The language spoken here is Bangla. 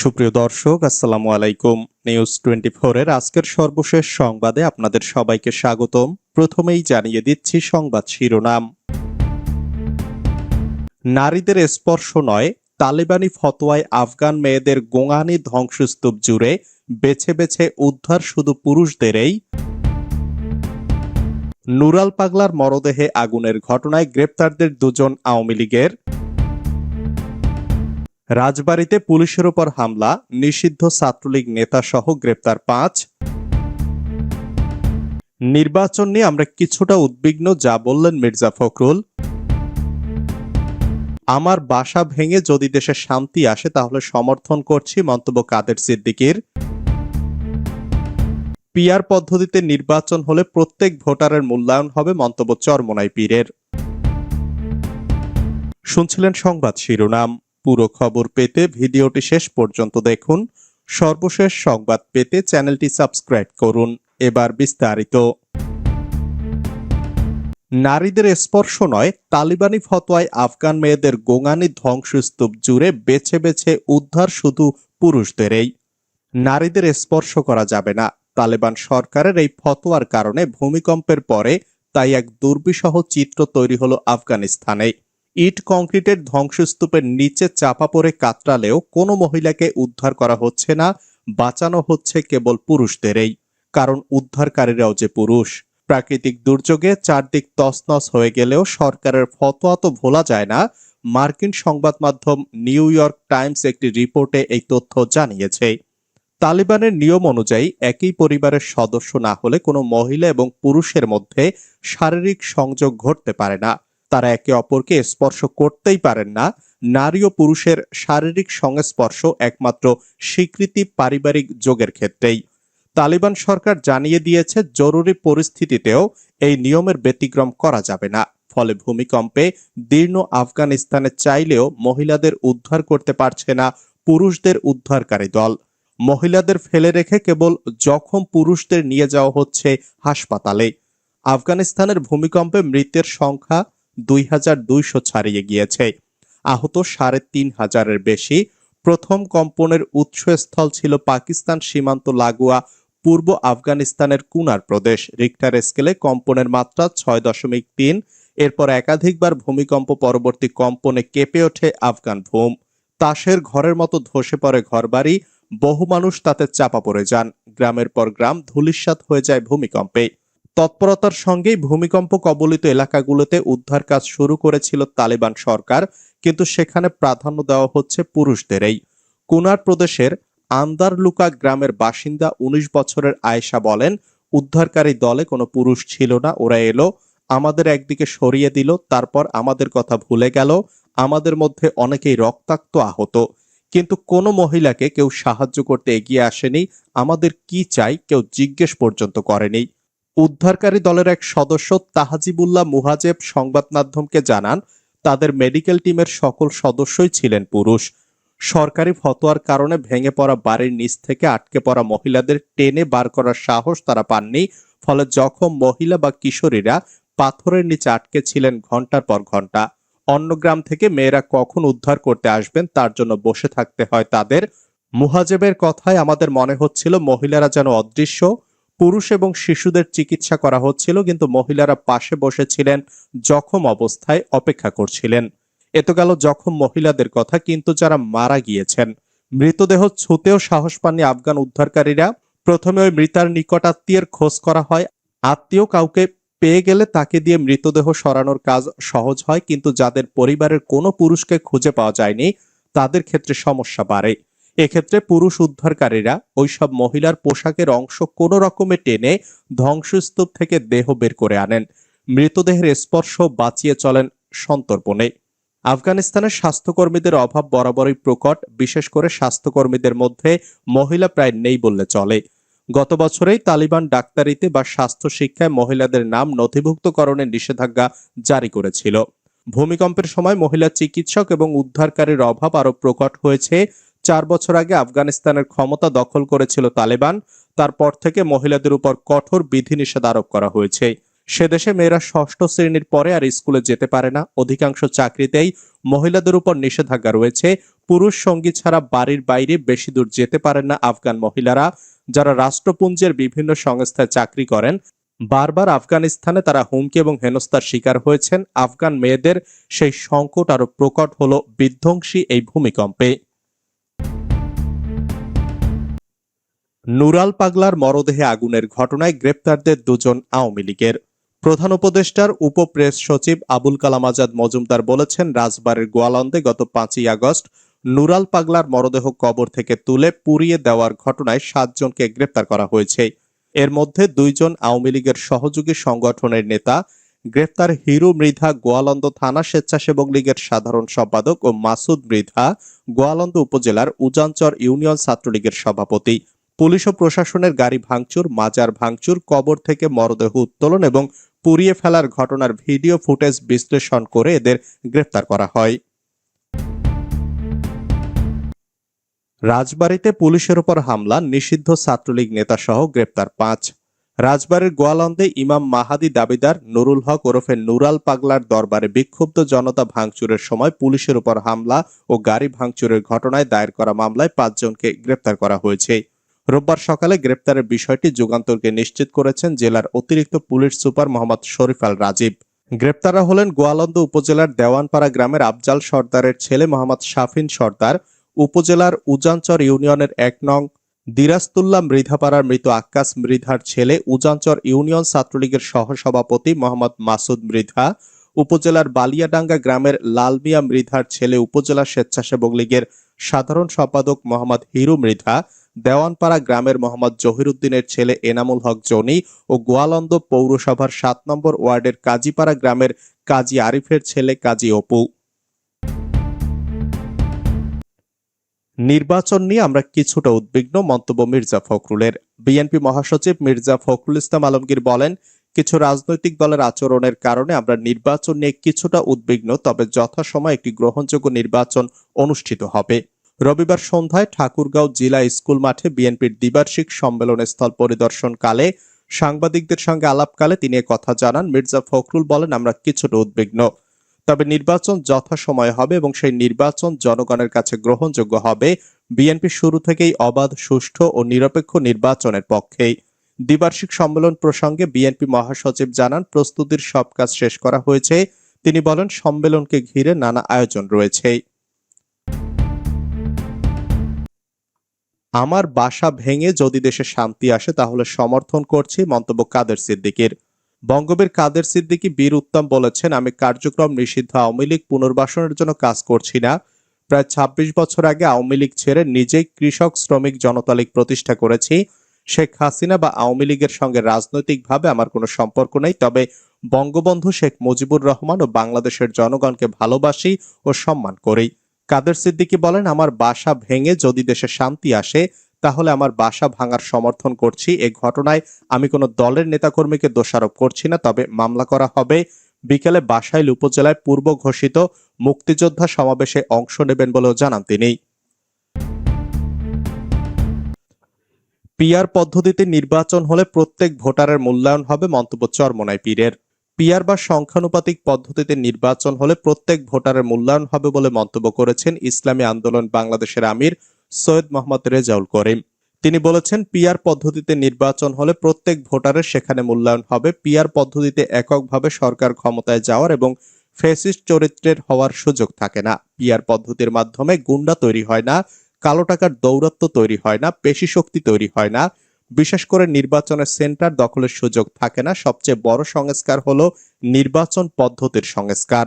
সুপ্রিয় দর্শক, আসসালামু আলাইকুম। নিউজ টোয়েন্টি এর আজকের সর্বশেষ সংবাদে আপনাদের সবাইকে স্বাগতম। প্রথমেই জানিয়ে দিচ্ছি সংবাদ শিরোনাম। নারীদের স্পর্শ নয়, তালেবানি ফতোয়ায় আফগান মেয়েদের গোঙানি ধ্বংসস্তূপ জুড়ে বেছে বেছে উদ্ধার শুধু পুরুষদেরই। নুরাল পাগলার মরদেহে আগুনের ঘটনায় গ্রেপ্তারদের দুজন আওয়ামী লীগের রাজবাড়িতে পুলিশের ওপর হামলা, নিষিদ্ধ ছাত্রলীগ নেতা সহ গ্রেপ্তার পাঁচ। নির্বাচন নিয়ে আমরা কিছুটা উদ্বিগ্ন, যা বললেন মির্জা ফখরুল। আমার বাসা ভেঙে যদি দেশে শান্তি আসে, তাহলে সমর্থন করছি মন্তব্য কাদের সিদ্দিকির। পিয়ার পদ্ধতিতে নির্বাচন হলে প্রত্যেক ভোটারের মূল্যায়ন হবে মন্তব্য চরমনাই পীরের। শুনছিলেন সংবাদ শিরোনাম। পুরো খবর পেতে ভিডিওটি শেষ পর্যন্ত দেখুন। সর্বশেষ সংবাদ পেতে চ্যানেলটি সাবস্ক্রাইব করুন। এবার বিস্তারিত। নারীদের স্পর্শ নয়, তালিবানি ফতোয়ায় আফগান মেয়েদের গোঙানি ধ্বংসস্তূপ জুড়ে বেছে বেছে উদ্ধার শুধু পুরুষদেরই। নারীদের স্পর্শ করা যাবে না। তালেবান সরকারের এই ফতোয়ার কারণে ভূমিকম্পের পরে তাই এক দুর্বিষহ চিত্র তৈরি হলো আফগানিস্তানে। ইট কংক্রিটের ধ্বংসস্তূপের নিচে চাপা পড়ে কাতরালেও কোনো মহিলাকে উদ্ধার করা হচ্ছে না, বাঁচানো হচ্ছে কেবল পুরুষদেরই। কারণ উদ্ধারকারীরাও যে পুরুষ। প্রাকৃতিক দুর্যোগে চারদিক তছনছ হয়ে গেলেও সরকারের ফতোয়া তো ভোলা যায় না, মার্কিন সংবাদ মাধ্যম নিউ ইয়র্ক টাইমস একটি রিপোর্টে এই তথ্য জানিয়েছে। তালিবানের নিয়ম অনুযায়ী একই পরিবারের সদস্য না হলে কোনো মহিলা এবং পুরুষের মধ্যে শারীরিক সংযোগ ঘটতে পারে না। তারা একে অপরকে স্পর্শ করতেই পারেন না। নারী ও পুরুষের শারীরিক সংস্পর্শ একমাত্র স্বীকৃতি পারিবারিক যোগের ক্ষেত্রেই। তালিবান সরকার জানিয়ে দিয়েছে, জরুরি পরিস্থিতিতেও এই নিয়মের ব্যতিক্রম করা যাবে না। ফলে ভূমিকম্পে দীর্ণ আফগানিস্তানে চাইলেও মহিলাদের উদ্ধার করতে পারছে না পুরুষদের উদ্ধারকারী দল। মহিলাদের ফেলে রেখে কেবল জখম পুরুষদের নিয়ে যাওয়া হচ্ছে হাসপাতালে। আফগানিস্তানের ভূমিকম্পে মৃতের সংখ্যা দুই হাজার দুইশো ছাড়িয়ে গিয়েছে। আহত সাড়ে তিন হাজারের বেশি। প্রথম কম্পনের উৎসস্থল ছিল পাকিস্তান সীমান্ত লাগোয়া পূর্ব আফগানিস্তানের কুনার প্রদেশ। রিক্টার স্কেলে কম্পনের মাত্রা ছয় দশমিক তিন। এরপর একাধিকবার ভূমিকম্প পরবর্তী কম্পনে কেঁপে ওঠে আফগান ভূম। তাসের ঘরের মতো ধসে পড়ে ঘরবাড়ি। বহু মানুষ তাতে চাপা পড়ে যান। গ্রামের পর গ্রাম ধূলিসাৎ হয়ে যায় ভূমিকম্পে। তৎপরতার সঙ্গেই ভূমিকম্প কবলিত এলাকাগুলোতে উদ্ধার কাজ শুরু করেছিল তালেবান সরকার, কিন্তু সেখানে প্রাধান্য দেওয়া হচ্ছে পুরুষদেরই। কুনার প্রদেশের আন্দারলুকা গ্রামের বাসিন্দা ১৯ বছরের আয়েশা বলেন, উদ্ধারকারী দলে কোনো পুরুষ ছিল না, ওরা এলো, আমাদের একদিকে সরিয়ে দিল, তারপর আমাদের কথা ভুলে গেল, আমাদের মধ্যে অনেকেই রক্তাক্ত আহত। কিন্তু কোনো মহিলাকে কেউ সাহায্য করতে এগিয়ে আসেনি, আমাদের কি চাই কেউ জিজ্ঞেস পর্যন্ত করেনি। উদ্ধারকারী দলের এক সদস্য তাহাজিবুল্লাহ মুহাজেব সংবাদ মাধ্যমকে জানান, তাদের মেডিকেল টিমের সকল সদস্যই ছিলেন পুরুষ। সরকারি ফতোয়ার কারণে ভেঙে পড়া বাড়ির নিচ থেকে আটকে পড়া মহিলাদের টেনে বার করার সাহস তারা পাননি, ফলে জখম মহিলা বা কিশোরীরা পাথরের নিচে আটকে ছিলেন ঘণ্টার পর ঘণ্টা। অন্য গ্রাম থেকে মেয়েরা কখন উদ্ধার করতে আসবেন তার জন্য বসে থাকতে হয় তাদের। মুহাজেবের কথায় আমাদের মনে হচ্ছিল মহিলারা যেন অদৃশ্য পুরুষ এবং শিশুদের চিকিৎসা করা হচ্ছিল, কিন্তু মহিলারা পাশে বসেছিলেন, জখম অবস্থায় অপেক্ষা করছিলেন। এত গেল জখম মহিলাদের কথা, কিন্তু যারা মারা গিয়েছেন। মৃতদেহ ছুতেও সাহস পাননি আফগান উদ্ধারকারীরা। প্রথমে ওই মৃতার নিকট আত্মীয়ের খোঁজ করা হয়। আত্মীয় কাউকে পেয়ে গেলে তাকে দিয়ে মৃতদেহ সরানোর কাজ সহজ হয়, কিন্তু যাদের পরিবারের কোনো পুরুষকে খুঁজে পাওয়া যায়নি, তাদের ক্ষেত্রে সমস্যা বাড়ে। এক্ষেত্রে পুরুষ উদ্ধারকারীরা ওইসব মহিলার পোশাকের অংশ কোনো রকমে টেনে ধ্বংসস্তূপ থেকে দেহ বের করে আনেন। মৃতদেহের স্পর্শ বাঁচিয়ে চলেন সন্তর্পণে। আফগানিস্তানের স্বাস্থ্যকর্মীদের অভাব বরাবরই প্রকট, বিশেষ করে স্বাস্থ্যকর্মীদের মধ্যে মহিলা প্রায় নেই বললে চলে। গত বছরেই তালিবান ডাক্তারিতে বা স্বাস্থ্য শিক্ষায় মহিলাদের নাম নথিভুক্তকরণের নিষেধাজ্ঞা জারি করেছিল। ভূমিকম্পের সময় মহিলা চিকিৎসক এবং উদ্ধারকারীর অভাব আরও প্রকট হয়েছে। চার বছর আগে আফগানিস্তানের ক্ষমতা দখল করেছিল তালেবান, তারপর থেকে মহিলাদের উপর কঠোর বিধিনিষেধ আরোপ করা হয়েছে। সে দেশে মেয়েরা ষষ্ঠ শ্রেণির পরে আর স্কুলে যেতে পারে না। অধিকাংশ চাকরিতেই মহিলাদের উপর নিষেধাজ্ঞা রয়েছে। পুরুষ সঙ্গী ছাড়া বাড়ির বাইরে বেশি দূর যেতে পারেন না আফগান মহিলারা। যারা রাষ্ট্রপুঞ্জের বিভিন্ন সংস্থায় চাকরি করেন, বারবার আফগানিস্তানে তারা হুমকি এবং হেনস্থার শিকার হয়েছেন। আফগান মেয়েদের সেই সংকট আরও প্রকট হলো বিধ্বংসী এই ভূমিকম্পে। নুরাল পাগলার মরদেহে আগুনের ঘটনায় গ্রেপ্তারদের দুজন আওয়ামী লীগের। প্রধান উপদেষ্টার উপপ্রেস সচিব আবুল কালাম আজাদ মজুমদার বলেছেন, রাজবাড়ির গোয়ালন্দে গত পাঁচই আগস্ট নুরাল পাগলার মরদেহ কবর থেকে তুলে পুড়িয়ে দেওয়ার ঘটনায় সাতজনকে গ্রেপ্তার করা হয়েছে। এর মধ্যে দুইজন আওয়ামী লীগের সহযোগী সংগঠনের নেতা, গ্রেপ্তার হিরু মৃধা গোয়ালন্দ থানা স্বেচ্ছাসেবক লীগের সাধারণ সম্পাদক ও মাসুদ মৃধা গোয়ালন্দ উপজেলার উজানচর ইউনিয়ন ছাত্রলীগের সভাপতি। পুলিশ ও প্রশাসনের গাড়ি ভাঙচুর, মাজার ভাঙচুর, কবর থেকে মরদেহ উত্তোলন এবং পুড়িয়ে ফেলার ঘটনার ভিডিও ফুটেজ বিশ্লেষণ করে এদের গ্রেপ্তার করা হয়। রাজবাড়িতে পুলিশের উপর হামলা, নিষিদ্ধ ছাত্রলীগ নেতাসহ গ্রেপ্তার পাঁচ। রাজবাড়ির গোয়ালন্দে ইমাম মাহাদি দাবিদার নুরুল হক ওরফে নুরাল পাগলার দরবারে বিক্ষুব্ধ জনতা ভাঙচুরের সময় পুলিশের উপর হামলা ও গাড়ি ভাঙচুরের ঘটনায় দায়ের করা মামলায় পাঁচজনকে গ্রেপ্তার করা হয়েছে। রোববার সকালে গ্রেপ্তারের বিষয়টি যুগান্তরকে নিশ্চিত করেছেন জেলার অতিরিক্ত পুলিশ সুপার মোহাম্মদ শরীফ আল রাজীব। গ্রেপ্তাররা হলেন গোয়ালন্দ উপজেলার দেওয়ানপাড়া গ্রামের আফজাল সর্দারের ছেলে মোহাম্মদ শাফিন সর্দার, উপজেলার উজানচর ইউনিয়নের এক নং দিরাস্তুল্লাহ মৃধাপাড়ার মৃত আক্কাস মৃধার ছেলে, উজানচর ইউনিয়ন ছাত্রলীগের সহসভাপতি মোহাম্মদ মাসুদ মৃধা, উপজেলার বালিয়াডাঙ্গা গ্রামের লালমিয়া মৃধার ছেলে, উপজেলা স্বেচ্ছাসেবক লীগের সাধারণ সম্পাদক মোহাম্মদ হিরু মৃধা দেওয়ানপাড়া গ্রামের মোহাম্মদ জহিরুদ্দিনের ছেলে এনামুল হক জনি ও গোয়ালন্দ পৌরসভার সাত নম্বর ওয়ার্ডের কাজীপাড়া গ্রামের কাজী আরিফের ছেলে কাজী অপু। নির্বাচন নিয়ে আমরা কিছুটা উদ্বিগ্ন, মন্তব্য মির্জা ফখরুলের। বিএনপি মহাসচিব মির্জা ফখরুল ইসলাম আলমগীর বলেন, কিছু রাজনৈতিক দলের আচরণের কারণে আমরা নির্বাচন নিয়ে কিছুটা উদ্বিগ্ন, তবে যথাসময় একটি গ্রহণযোগ্য নির্বাচন অনুষ্ঠিত হবে। রবিবার সন্ধ্যায় ঠাকুরগাঁও জেলা স্কুল মাঠে বিএনপির দ্বিবার্ষিক সম্মেলন স্থল পরিদর্শনকালে সাংবাদিকদের সঙ্গে আলাপকালে তিনি কথা জানান। মির্জা ফখরুল বলেন, আমরা কিছুটা উদ্বিগ্ন। তবে নির্বাচন যথাসময়ে হবে এবং সেই নির্বাচন জনগণের কাছে গ্রহণযোগ্য হবে। বিএনপি শুরু থেকেই অবাধ, সুষ্ঠু ও নিরপেক্ষ নির্বাচনের পক্ষেই। দ্বিবার্ষিক সম্মেলন প্রসঙ্গে বিএনপি মহাসচিব জানান, প্রস্তুতির সব কাজ শেষ করা হয়েছে। তিনি বলেন, সম্মেলনকে ঘিরে নানা আয়োজন রয়েছে। আমার বাসা ভেঙে যদি দেশে শান্তি আসে, তাহলে সমর্থন করছি মন্তব্য কাদের সিদ্দিকির। বঙ্গবীর কাদের সিদ্দিকি বীর উত্তম বলেছেন, আমি কার্যক্রম নিষিদ্ধ, আওয়ামী লীগ পুনর্বাসনের জন্য কাজ করছি না। প্রায় ২৬ বছর আগে আওয়ামী লীগ ছেড়ে নিজেই কৃষক, শ্রমিক, জনতা লীগ প্রতিষ্ঠা করেছি। শেখ হাসিনা বা আওয়ামী লীগের সঙ্গে রাজনৈতিকভাবে আমার কোনো সম্পর্ক নেই, তবে বঙ্গবন্ধু শেখ মুজিবুর রহমান ও বাংলাদেশের জনগণকে ভালোবাসি ও সম্মান করি। কাদের সিদ্দিকী বলেন, আমার বাসা ভেঙে যদি দেশে শান্তি আসে, তাহলে আমার বাসা ভাঙার সমর্থন করছি। এ ঘটনায় আমি কোনো দলের নেতাকর্মীকে দোষারোপ করছি না, তবে মামলা করা হবে। বিকেলে বাসাইল উপজেলায় পূর্ব ঘোষিত মুক্তিযোদ্ধা সমাবেশে অংশ নেবেন বলেও জানান তিনি। পিয়ার পদ্ধতিতে নির্বাচন হলে প্রত্যেক ভোটারের মূল্যায়ন হবে মন্তব্য চরমনাই পীরের। পিয়ার বা সংখ্যানুপাতিক পদ্ধতিতে নির্বাচন হলে প্রত্যেক ভোটারের মূল্যায়ন হবে বলে মন্তব্য করেছেন ইসলামী আন্দোলন বাংলাদেশের আমির সৈয়দ মোহাম্মদ রেজাউল করিম। তিনি বলেছেন পিয়ার পদ্ধতিতে নির্বাচন হলে প্রত্যেক ভোটারের সেখানে মূল্যায়ন হবে। পিয়ার পদ্ধতিতে এককভাবে সরকার ক্ষমতায় যাওয়ার এবং ফেসিস্ট চরিত্রের হওয়ার সুযোগ থাকে না। পিয়ার পদ্ধতির মাধ্যমে গুন্ডা তৈরি হয় না, কালো টাকার দৌরত্ব তৈরি হয় না পেশি শক্তি তৈরি হয় না বিশেষ করে নির্বাচনের সেন্টার দখলের সুযোগ থাকে না। সবচেয়ে বড় সংস্কার হলো নির্বাচন পদ্ধতির সংস্কার।